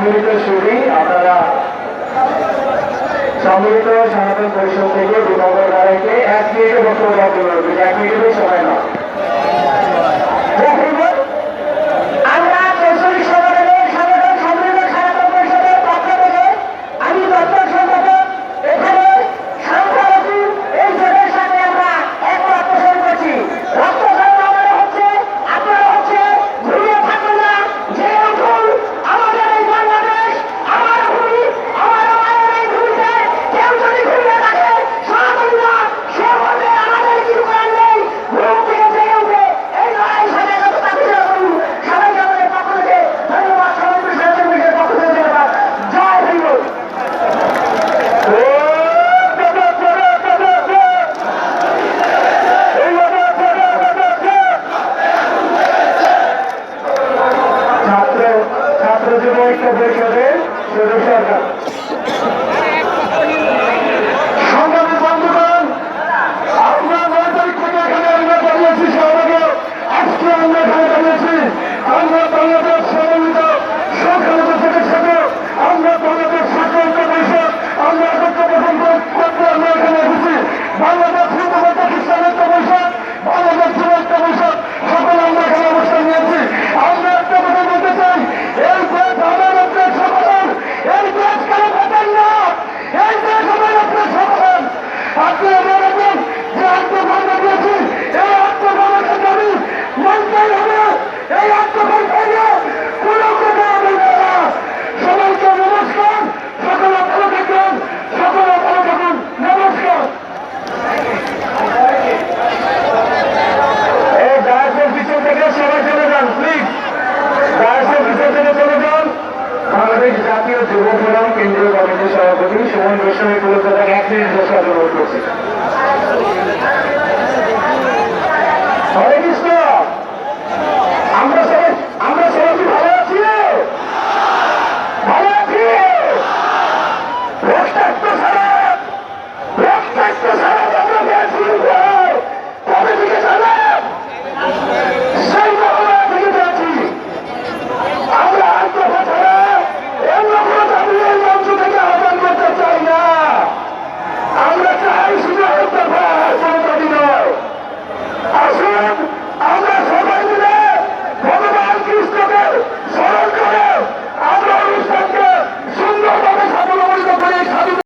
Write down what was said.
সম্মিলিত সুবি আপনারা সম্মিলিত সনাতন পরিষদ থেকে বিভাগ এক মিনিটে বক্তব্য এক মিনিটে সবাই সরকার জাতীয় যুব ফোরাম কেন্দ্রীয় কমিটির সভাপতি সুমন গোস্বামী কলকাতা এক মিনিট বসে অনুরোধ করছি।